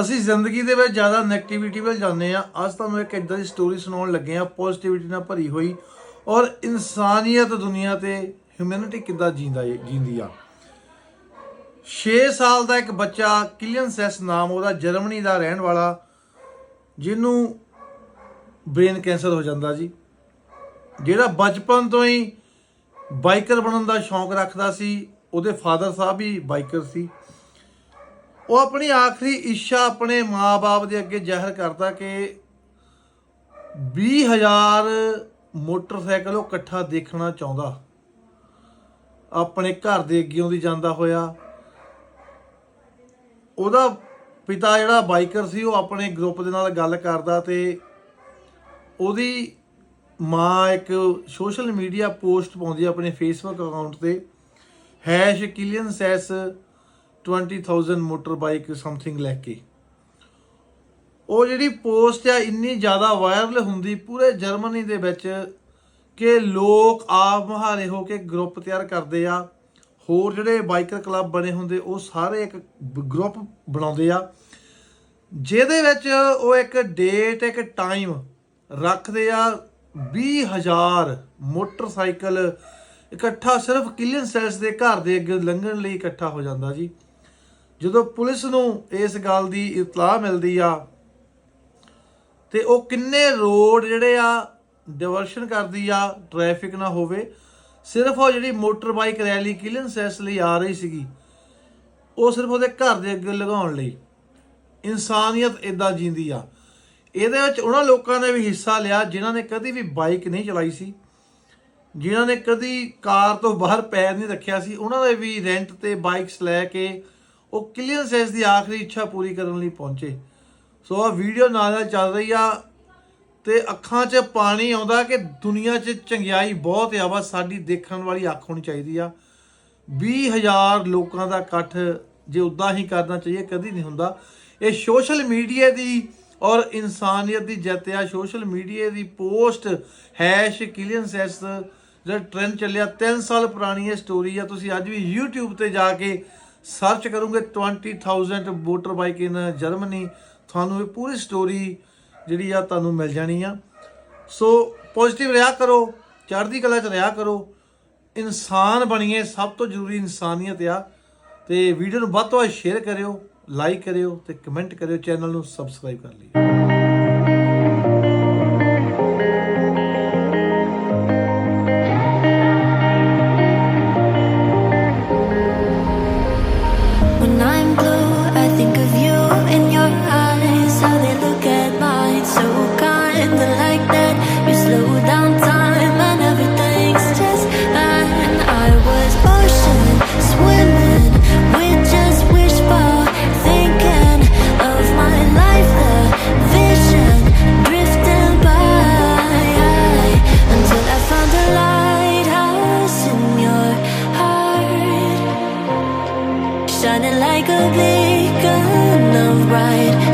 ਅਸੀਂ ਜ਼ਿੰਦਗੀ ਦੇ ਵਿੱਚ ਜ਼ਿਆਦਾ 네ਗੇਟਿਵਿਟੀ ਵੱਲ ਜਾਂਦੇ ਆ ਅੱਜ ਤੁਹਾਨੂੰ ਇੱਕ ਇਦਾਂ ਦੀ ਸਟੋਰੀ ਸੁਣਾਉਣ ਲੱਗੇ ਆ ਪੋਜ਼ਿਟਿਵਿਟੀ ਨਾਲ ਭਰੀ ਹੋਈ ਔਰ ਇਨਸਾਨੀਅਤ ਦੁਨੀਆ ਤੇ ਹਿਊਮੈਨਿਟੀ ਕਿੱਦਾਂ ਜੀਂਦਾ ਏ- ਜੀਂਦੀ ਆ। 6 ਸਾਲ ਦਾ ਇੱਕ ਬੱਚਾ ਕਿਲੀਅਨ ਸੈਸ ਨਾਮ ਉਹਦਾ ਜਰਮਨੀ ਦਾ ਰਹਿਣ ਵਾਲਾ, ਜਿਹਨੂੰ ਬ੍ਰੇਨ ਕੈਂਸਰ ਹੋ ਜਾਂਦਾ ਜੀ। ਜਿਹੜਾ ਬਚਪਨ ਤੋਂ ਹੀ ਬਾਈਕਰ ਬਣਨ ਦਾ ਸ਼ੌਂਕ ਰੱਖਦਾ ਸੀ, ਉਹਦੇ ਫਾਦਰ ਸਾਹਿਬ ਵੀ ਬਾਈਕਰ ਸੀ। ਉਹ ਆਪਣੀ ਆਖਰੀ ਇੱਛਾ ਆਪਣੇ ਮਾਪੇ ਦੇ ਅੱਗੇ ਜ਼ਾਹਿਰ ਕਰਦਾ ਕਿ 20000 ਮੋਟਰਸਾਈਕਲ ਉਹ ਇਕੱਠਾ ਦੇਖਣਾ ਚਾਹੁੰਦਾ। ਆਪਣੇ ਘਰ ਦੇ ਅੱਗੇ ਦੀ ਜਾਂਦਾ ਹੋਇਆ। ਉਹਦਾ ਪਿਤਾ ਜਿਹੜਾ ਬਾਈਕਰ ਸੀ, ਉਹ ਆਪਣੇ ਗਰੁੱਪ ਦੇ ਨਾਲ ਗੱਲ ਕਰਦਾ ਤੇ ਉਹਦੀ ਮਾਂ ਇੱਕ ਸੋਸ਼ਲ ਮੀਡੀਆ ਪੋਸਟ ਪਾਉਂਦੀ ਆਪਣੇ ਫੇਸਬੁੱਕ ਅਕਾਊਂਟ ਤੇ। ਹੈਸ਼ ਕਿਲੀਅਨ ਸੈਸ 20000 ਮੋਟਰ ਬਾਈਕ ਸਮਥਿੰਗ ਲੈ ਕੇ ਉਹ ਜਿਹੜੀ ਪੋਸਟ ਆ, ਇੰਨੀ ਜ਼ਿਆਦਾ ਵਾਇਰਲ ਹੁੰਦੀ ਪੂਰੇ ਜਰਮਨੀ ਦੇ ਵਿੱਚ ਕਿ ਲੋਕ ਆਪ ਮੁਹਾਰੇ ਹੋ ਕੇ ਗਰੁੱਪ ਤਿਆਰ ਕਰਦੇ ਆ। ਹੋਰ ਜਿਹੜੇ ਬਾਈਕਰ ਕਲੱਬ ਬਣੇ ਹੁੰਦੇ, ਉਹ ਸਾਰੇ ਇੱਕ ਗਰੁੱਪ ਬਣਾਉਂਦੇ ਆ। ਜਿਹਦੇ ਵਿੱਚ ਉਹ ਇੱਕ ਡੇਟ ਇੱਕ ਟਾਈਮ ਰੱਖਦੇ ਆ 20000 ਮੋਟਰਸਾਈਕਲ ਇਕੱਠਾ ਸਿਰਫ ਕਿਲੀਅਨ ਸੈਲਸ ਦੇ ਘਰ ਦੇ ਅੱਗੇ ਲੰਘਣ ਲਈ ਇਕੱਠਾ ਹੋ ਜਾਂਦਾ ਜੀ। ਜਦੋਂ ਪੁਲਿਸ ਨੂੰ ਇਸ ਗੱਲ ਦੀ ਇਤਲਾਹ ਮਿਲਦੀ ਆ, ਤੇ ਉਹ ਕਿੰਨੇ ਰੋਡ ਜਿਹੜੇ ਆ ਡਿਵਰਸ਼ਨ ਕਰਦੀ ਆ ਟ੍ਰੈਫਿਕ ਨਾ ਹੋਵੇ, ਸਿਰਫ ਉਹ ਜਿਹੜੀ ਮੋਟਰ ਬਾਈਕ ਰੈਲੀ ਕਿਲੀਅਨ ਸੈਸ ਲਈ ਆ ਰਹੀ ਸੀਗੀ, ਉਹ ਸਿਰਫ ਉਹਦੇ ਘਰ ਦੇ ਅੱਗੇ ਲਗਾਉਣ ਲਈ। ਇਨਸਾਨੀਅਤ ਇਦਾਂ ਜਿੰਦੀ ਆ। ਇਹਦੇ ਵਿੱਚ ਉਹਨਾਂ ਲੋਕਾਂ ਨੇ ਵੀ ਹਿੱਸਾ ਲਿਆ ਜਿਨ੍ਹਾਂ ਨੇ ਕਦੀ ਵੀ ਬਾਈਕ ਨਹੀਂ ਚਲਾਈ ਸੀ, ਜਿਨ੍ਹਾਂ ਨੇ ਕਦੀ ਕਾਰ ਤੋਂ ਬਾਹਰ ਪੈਰ ਨਹੀਂ ਰੱਖਿਆ ਸੀ, ਉਹਨਾਂ ਨੇ ਵੀ ਰੈਂਟ ਤੇ ਬਾਈਕਸ ਲੈ ਕੇ ਉਹ ਕਿਲੀਅਨ ਸੈਸ ਦੀ ਆਖਰੀ ਇੱਛਾ ਪੂਰੀ ਕਰਨ ਲਈ ਪਹੁੰਚੇ। ਸੋ ਆ ਵੀਡੀਓ ਨਾਲ ਨਾਲ ਚੱਲ ਰਹੀ ਆ ਤੇ ਅੱਖਾਂ 'ਚ ਪਾਣੀ ਆਉਂਦਾ ਕਿ ਦੁਨੀਆ 'ਚ ਚੰਗਿਆਈ ਬਹੁਤ ਆ ਵਾ ਸਾਡੀ ਦੇਖਣ ਵਾਲੀ ਅੱਖ ਹੋਣੀ ਚਾਹੀਦੀ ਆ। 20000 ਲੋਕਾਂ ਦਾ ਇਕੱਠ ਜੇ ਉਦਾਂ ਹੀ ਕਰਨਾ ਚਾਹੀਏ, ਕਦੀ ਨਹੀਂ ਹੁੰਦਾ। ਇਹ ਸੋਸ਼ਲ ਮੀਡੀਆ ਦੀ ਔਰ ਇਨਸਾਨੀਅਤ ਦੀ ਜਿੱਤ ਆ। ਸੋਸ਼ਲ ਮੀਡੀਆ ਦੀ ਪੋਸਟ ਹੈਸ਼ ਕਿਲੀਅਨ ਸੈਸ ਜਿਹੜਾ ਟ੍ਰੈਂਡ ਚੱਲਿਆ। 3 ਸਾਲ ਪੁਰਾਣੀ ਇਹ ਸਟੋਰੀ ਆ। ਤੁਸੀਂ ਅੱਜ ਵੀ YouTube ਤੇ ਜਾ ਕੇ ਸਰਚ ਕਰੋਗੇ 20000 ਮੋਟਰ ਬਾਈਕ ਇਨ ਜਰਮਨੀ, ਤੁਹਾਨੂੰ ਇਹ ਪੂਰੀ ਸਟੋਰੀ ਜਿਹੜੀ ਆ ਤੁਹਾਨੂੰ ਮਿਲ ਜਾਣੀ ਆ। ਸੋ ਪੋਜ਼ਿਟਿਵ ਰਿਹਾ ਕਰੋ, ਚੜ੍ਹਦੀ ਕਲਾ ਚ ਰਿਹਾ ਕਰੋ। ਇਨਸਾਨ ਬਣੀਏ, ਸਭ ਤੋਂ ਜ਼ਰੂਰੀ ਇਨਸਾਨੀਅਤ ਆ। ਤੇ ਵੀਡੀਓ ਨੂੰ ਵੱਧ ਤੋਂ ਵੱਧ ਸ਼ੇਅਰ ਕਰਿਓ ਲਾਈਕ ਕਰਿਓ ਤੇ ਕਮੈਂਟ ਕਰਿਓ ਚੈਨਲ ਨੂੰ ਸਬਸਕ੍ਰਾਈਬ ਕਰ ਲਿਓ। like a beacon of bright